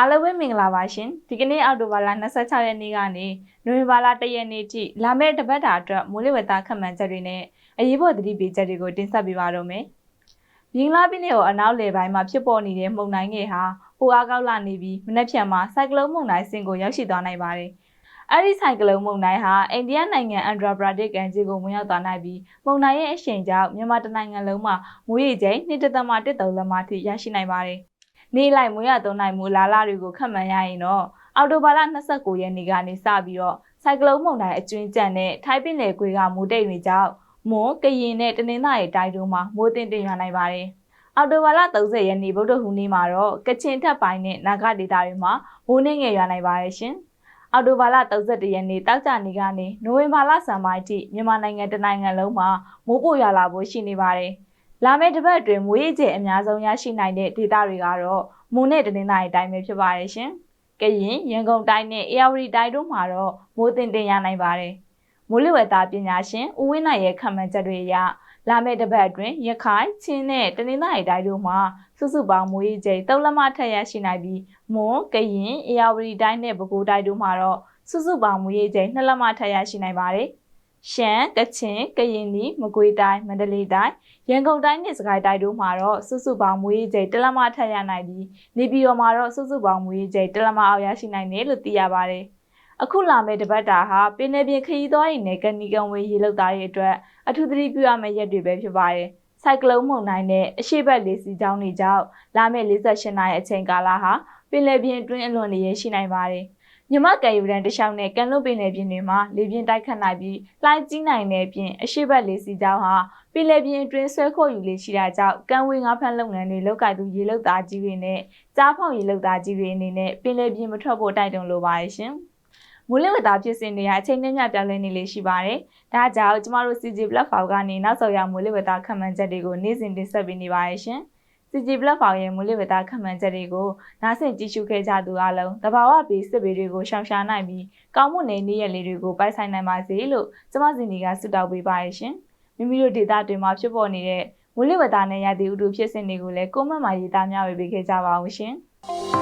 အားလုံးပဲမင်္ဂလာပါရှင်ဒီကနေ့အောက်တိုဘာလ26ရက်နေ့ကနေနိုဝင်ဘာလ1ရက်နေ့ထိလာမယ့်တစ်ပတ်တာအတွက်မိုးလေဝသခန့်မှန်းချက်တွေနဲ့အရေးပေါ်သတိပေးချက်တွေကိုတင်ဆက်ပေးပါတော့မယ်။မြင်းလာပြည်နယ်ကိုအနောက်လေပိုင်းမှာဖြစ်ပေါ်နေတဲ့မုန်တိုင်းငယ်ဟာပိုအားကောက်လာနေပြီးမနက်ဖြန်မှာစိုက်ကလုန်းမုန်တိုင်းစင်ကိုရောက်ရှိသွားနိုင်ပါတယ်။အဲဒီဆိုင်ကလုန်းမုန်တိုင်းဟာအိန္ဒိယနိုင်ငံအန်ဒရာဘရာဒစ်ကန်ကြီးကိုဝင်ရောက်သွားနိုင်ပြီးမုန်တိုင်းရဲ့အရှိန်ကြောင့်မြန်မာတိုင်းနိုင်ငံလုံးမှာမိုးရေချိန်2.3လက်မထိရရှိနိုင်ပါတယ်။ နေ့လိုက်မွေးရသုံးနိုင်မှုလာလာတွေကိုခန့်မှန်းရရင်တော့အော်တိုဘာလ29ရက်နေ့ကနေစပြီးတော့ဆိုင်ကလုန်းမုန်တိုင်းအကျွင်းကျန်တဲ့ထိုင်းပင်လယ်ကွေးကမူတိတ်တွေကြောင့်မွန်ကရင်နဲ့တနင်္သာရီတိုင်းတို့မှာမိုးတင်တင်ရနိုင်ပါတယ်။အော်တိုဘာလ30ရက်နေ့ဗုဒ္ဓဟူးနေ့မှာတော့ကချင်ထက်ပိုင်းနဲ့နာဂဒေသတွေမှာမိုးနှင်းငယ်ရနိုင်ပါတယ်ရှင်။အော်တိုဘာလ31ရက်နေ့တောက်ကြနေကနေနိုဝင်ဘာလဆန်ပိုင်းအထိမြန်မာနိုင်ငံတနိုင်ငံလုံးမှာမိုးပိုရွာလာဖို့ရှိနေပါတယ်။ လာမယ့်တစ်ပတ်အတွင်းမွေးရေအများဆုံးရရှိနိုင်တဲ့ဒေသတွေကတော့မွန်နဲ့တနင်္သာရီတိုင်းပဲဖြစ်ပါတယ်ရှင်။ကရင်ရန်ကုန်တိုင်းနဲ့အေရဝတီတိုင်းတို့မှာတော့မိုးတင်တင်ရနိုင်ပါတယ်။မိုးလေဝသပညာရှင်ဦးဝင်းနိုင်ရဲ့ခံမှန်းချက်တွေအရလာမယ့်တစ်ပတ်အတွင်းရခိုင်ချင်းနဲ့တနင်္သာရီတိုင်းတို့မှာစုစုပေါင်းမိုးရေချိန်၃လက်မထက်ရရှိနိုင်ပြီးမွန်ကရင်အေရဝတီတိုင်းနဲ့ပဲခူးတိုင်းတို့မှာတော့စုစုပေါင်းမိုးရေချိန်၂လက်မထက်ရရှိနိုင်ပါတယ်။ ရှမ်းကချင်ကရင်နီမကွေးတိုင်းမန္တလေးတိုင်းရန်ကုန်တိုင်းနဲ့စကိုင်းတိုင်းတို့မှာတော့စုစုပေါင်းမွေးရေချိန်တလက်မထက်ရနိုင်ပြီးနေပြည်တော်မှာတော့စုစုပေါင်းမွေးရေချိန်တလက်မအောင်ရရှိနိုင်တယ်လို့သိရပါတယ်။အခုလာမယ့်တပတ်တာဟာပင်နယ်ပြင်ခရီးသွားတွေနဲ့ကနီကန်ဝေးရေလောက်သားတွေအတွက်အထူးသတိပြုရမယ့်ရက်တွေပဲဖြစ်ပါတယ်။ဆိုင်ကလုန်းမုန်တိုင်းနဲ့အရှိတ်လေးစီကြောင်းတွေကြောင့်လာမယ့်48နာရီအချိန်ကာလဟာပင်လယ်ပြင်အတွင်းအလွန်နေရရှိနိုင်ပါတယ်။ မြမကယ်ယူရန်တခြားနဲ့ကန်လွတ်ပင်နယ်ပြင်တွေမှာလေပြင်းတိုက်ခတ်နိုင်ပြီးလှိုင်းကြီးနိုင်တဲ့အပြင်အရှိတ်လေးစီကြောင်းဟာပင်လယ်ပြင်အတွင်းဆွဲခေါ်ယူလေရှိတာကြောင့်ကမ်းဝေးငါးဖမ်းလုပ်ငန်းတွေလုပ်ကိုင်သူရေလုပ်သားကြီးတွေနဲ့ကြားဖောက်ရေလုပ်သားကြီးတွေအနေနဲ့ပင်လယ်ပြင်မထွက်ဖို့တိုက်တွန်းလိုပါရဲ့ရှင်။မူလဝတ္တဖြစ်စဉ်တွေကအချိန်နဲ့မျှပြောင်းလဲနေလေရှိပါတယ်။ဒါကြောင့်ကျမတို့ CG platform ကနေနောက်ဆုံးရမူလဝတ္တခံမှန်းချက်တွေကိုနေ့စဉ်တင်ဆက်ပေးနေပါရဲ့ရှင်။ CG platform ရဲ့မူလဝတ္တခံမှန်းချက်တွေကိုနားဆင်ကြည့်ရှုခဲ့ကြသူအလုံးတဘာဝပေးစစ်ပေတွေကိုရှောင်ရှားနိုင်ပြီးကောင်းမွန်တဲ့နေ့ရက်လေးတွေကိုပိုက်ဆိုင်နိုင်ပါစေလို့ကျမစင်ဒီကဆုတောင်းပေးပါရဲ့ရှင်။မိမိတို့ဒေတာတွေမှာဖြစ်ပေါ်နေတဲ့မိုးလေဝသနဲ့ရာသီဥတုဖြစ်စဉ်တွေကိုလည်းကိုမန့်မာရေးသားများဝေပေးခဲ့ကြပါအောင်ရှင်။